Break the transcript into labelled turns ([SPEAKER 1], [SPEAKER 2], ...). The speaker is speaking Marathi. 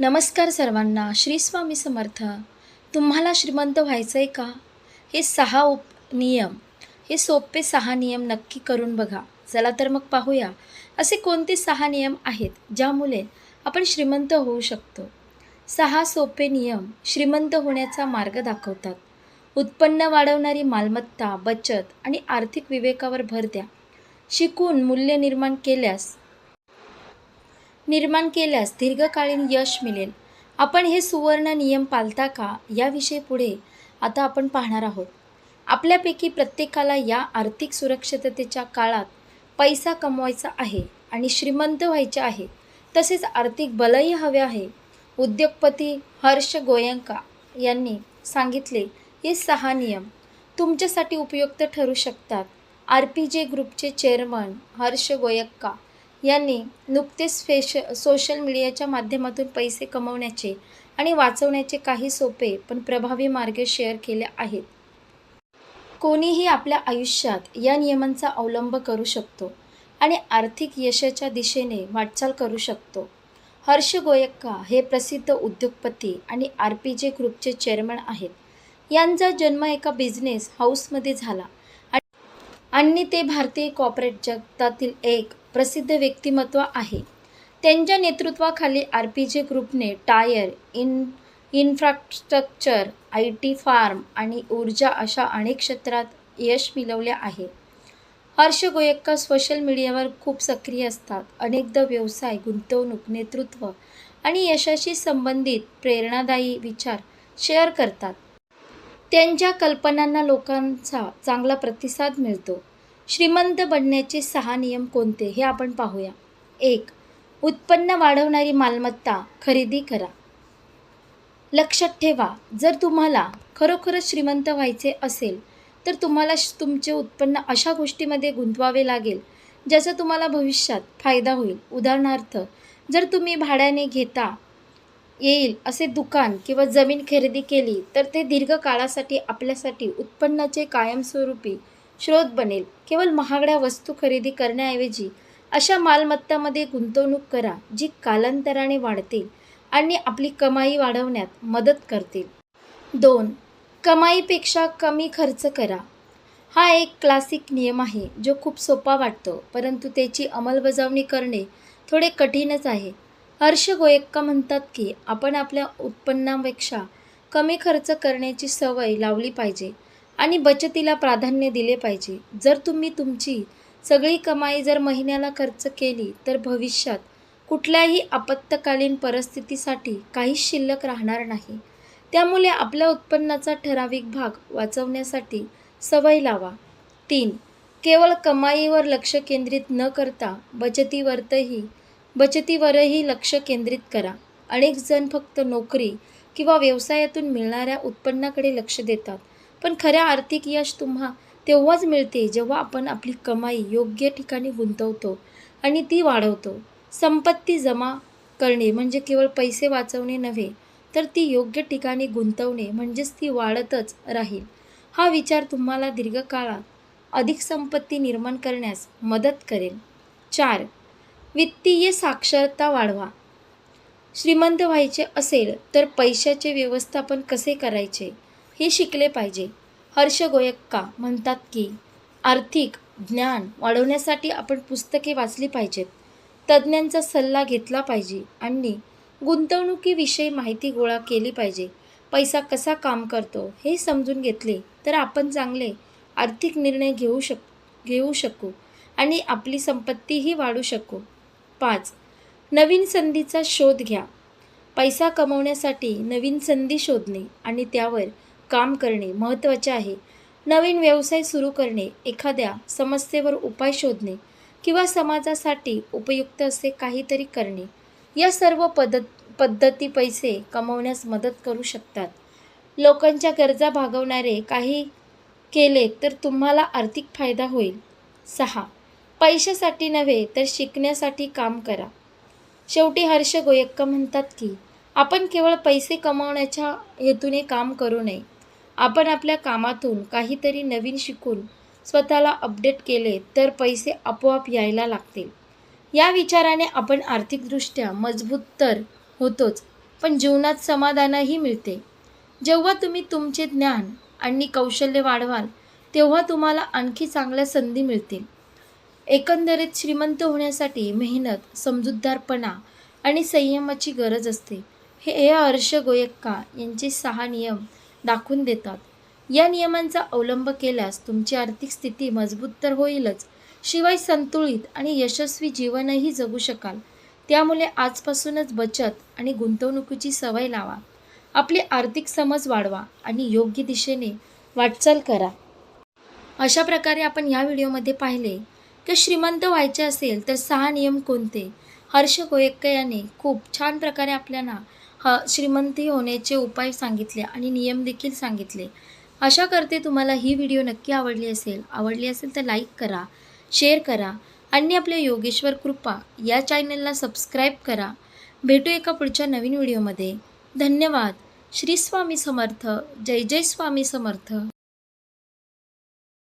[SPEAKER 1] नमस्कार सर्वांना श्री स्वामी समर्थ. तुम्हाला श्रीमंत व्हायचं आहे का? हे सहा उप नियम हे सोपे सहा नियम नक्की करून बघा. चला तर मग पाहूया. असे कोणते सहा नियम आहेत ज्यामुळे आपण श्रीमंत होऊ शकतो? सहा सोपे नियम श्रीमंत होण्याचा मार्ग दाखवतात. उत्पन्न वाढवणारी मालमत्ता बचत आणि आर्थिक विवेकावर भर द्या. शिकून मूल्य निर्माण केल्यास निर्माण केल्यास दीर्घकालीन यश मिळेल. आपण हे सुवर्ण नियम पाळता का? याविषयी पुढे आता आपण पाहणार आहोत. आपल्यापैकी प्रत्येकाला या आर्थिक सुरक्षिततेच्या काळात पैसा कमवायचा आहे आणि श्रीमंत व्हायचे आहे. तसेच आर्थिक बलही हवे आहे. उद्योगपती हर्ष गोयंका यांनी सांगितले हे सहा नियम तुमच्यासाठी उपयुक्त ठरू शकतात. आर पी जे ग्रुपचे चेअरमन हर्ष गोयक्का यांनी नुकतेच फेश सोशल मीडियाच्या माध्यमातून पैसे कमवण्याचे आणि वाचवण्याचे काही सोपे पण प्रभावी मार्ग शेअर केले आहेत. कोणीही आपल्या आयुष्यात या नियमांचा अवलंब करू शकतो आणि आर्थिक यशाच्या दिशेने वाटचाल करू शकतो. हर्ष गोयक्का हे प्रसिद्ध उद्योगपती आणि आर पी जे ग्रुपचे चेअरमन आहेत. यांचा जन्म एका बिझनेस हाऊसमध्ये झाला आणि ते भारतीय कॉर्पोरेट जगतातील एक प्रसिद्ध व्यक्तिमत्व आहे. त्यांच्या नेतृत्वाखाली आर पी जे ग्रुपने tyre in infrastructure I T pharma आणि ऊर्जा अशा अनेक क्षेत्रात यश मिळवले आहे. हर्ष गोयक्का सोशल मीडियावर खूप सक्रिय असतात. अनेकदा व्यवसाय गुंतवणूक नेतृत्व आणि यशाशी संबंधित प्रेरणादायी विचार शेअर करतात. त्यांच्या कल्पनांना लोकांचा चांगला प्रतिसाद मिळतो. श्रीमंत बनण्याचे सहा नियम कोणते हे आपण पाहूया. एक उत्पन्न वाढवणारी मालमत्ता खरेदी करा. लक्षात ठेवा जर तुम्हाला खरोखरच श्रीमंत व्हायचे असेल तर तुम्हाला श- तुमचे उत्पन्न अशा गोष्टीमध्ये गुंतवावे लागेल ज्याचा तुम्हाला भविष्यात फायदा होईल. उदाहरणार्थ जर तुम्ही भाड्याने घेता येईल असे दुकान किंवा जमीन खरेदी केली तर ते दीर्घकाळासाठी आपल्यासाठी उत्पन्नाचे कायमस्वरूपी स्रोत बनेल. केवळ महागड्या वस्तू खरेदी करण्याऐवजी अशा मालमत्तामध्ये गुंतवणूक करा जी कालांतराने वाढतील आणि आपली कमाई वाढवण्यात मदत करतील. दोन कमाईपेक्षा कमी खर्च करा. हा एक क्लासिक नियम आहे जो खूप सोपा वाटतो परंतु त्याची अंमलबजावणी करणे थोडे कठीणच आहे. हर्ष गोयक्का म्हणतात की आपण आपल्या उत्पन्नापेक्षा कमी खर्च करण्याची सवय लावली पाहिजे आणि बचतीला प्राधान्य दिले पाहिजे. जर तुम्ही तुमची सगळी कमाई जर महिन्याला खर्च केली तर भविष्यात कुठल्याही आपत्कालीन परिस्थितीसाठी काहीच शिल्लक राहणार नाही. त्यामुळे आपल्या उत्पन्नाचा ठराविक भाग वाचवण्यासाठी सवय लावा. तीन केवळ कमाईवर लक्ष केंद्रित न करता बचतीवरतही बचतीवरही लक्ष केंद्रित करा. अनेक जण फक्त नोकरी किंवा व्यवसायातून मिळणाऱ्या उत्पन्नाकडे लक्ष देतात. पण खऱ्या आर्थिक यश तुम्हा तेव्हाच मिळते जेव्हा आपण आपली कमाई योग्य ठिकाणी गुंतवतो आणि ती वाढवतो. संपत्ती जमा करणे म्हणजे केवळ पैसे वाचवणे नव्हे तर ती योग्य ठिकाणी गुंतवणे म्हणजेच ती वाढतच राहील. हा विचार तुम्हाला दीर्घकाळात अधिक संपत्ती निर्माण करण्यास मदत करेल. चार. वित्तीय साक्षरता वाढवा. श्रीमंत व्हायचे असेल तर पैशाचे व्यवस्थापन कसे करायचे? हे शिकले पाहिजे. हर्ष गोयक्का म्हणतात की आर्थिक ज्ञान वाढवण्यासाठी आपण पुस्तके वाचली पाहिजेत. तज्ज्ञांचा सल्ला घेतला पाहिजे आणि गुंतवणुकीविषयी माहिती गोळा केली पाहिजे. पैसा कसा काम करतो हे समजून घेतले तर आपण चांगले आर्थिक निर्णय घेऊ शक घेऊ शकू आणि आपली संपत्तीही वाढू शकू. पाच नवीन संधीचा शोध घ्या. पैसा कमवण्यासाठी नवीन संधी शोधणे आणि त्यावर काम करणे महत्त्वाचे आहे. नवीन व्यवसाय सुरू करणे एखाद्या समस्येवर उपाय शोधणे किंवा समाजासाठी उपयुक्त असे काहीतरी करणे या सर्व पद्धत पद्धती पैसे कमवण्यास मदत करू शकतात. लोकांच्या गरजा भागवणारे काही केले तर तुम्हाला आर्थिक फायदा होईल. सहा. पैशासाठी नव्हे तर शिकण्यासाठी काम करा. शेवटी हर्ष गोयक्का म्हणतात की आपण केवळ पैसे कमावण्याच्या हेतूने काम करू नये. आपण आपल्या कामातून काहीतरी नवीन शिकून स्वतःला अपडेट केले तर पैसे आपोआप यायला लागतील. या विचाराने आपण आर्थिकदृष्ट्या मजबूत तर होतोच पण जीवनात समाधानही मिळते. जेव्हा तुम्ही तुमचे ज्ञान आणि कौशल्य वाढवाल तेव्हा तुम्हाला आणखी चांगल्या संधी मिळतील. एकंदरीत श्रीमंत होण्यासाठी मेहनत समजूतदारपणा आणि संयमाची गरज असते. हे हर्ष गोयक्का यांचे सहा नियम दाखवून देतात. या नियमांचा अवलंब केल्यास तुमची आर्थिक स्थिती मजबूत तर होईलच. शिवाय संतुलित आणि यशस्वी जीवनही जगू शकाल. त्यामुळे आजपासूनच बचत आणि गुंतवणुकीची सवय लावा. आपली आर्थिक समज वाढवा आणि योग्य दिशेने वाटचाल करा. अशा प्रकारे आपण या व्हिडिओमध्ये पाहिले की श्रीमंत व्हायचे असेल तर सहा नियम कोणते? हर्ष गोयक्का याने खूप छान प्रकारे आपल्याला श्रीमंती होण्याचे उपाय सांगितले आणि नियम देखील सांगितले. आशा करते तुम्हाला ही व्हिडिओ नक्की आवडली असेल. आवडली असेल तर लाईक करा शेअर करा आणि आपल्या योगेश्वर कृपा या चॅनलला सबस्क्राईब करा. भेटू एका पुढच्या नवीन व्हिडिओमध्ये धन्यवाद. श्री स्वामी समर्थ. जय जय स्वामी समर्थ.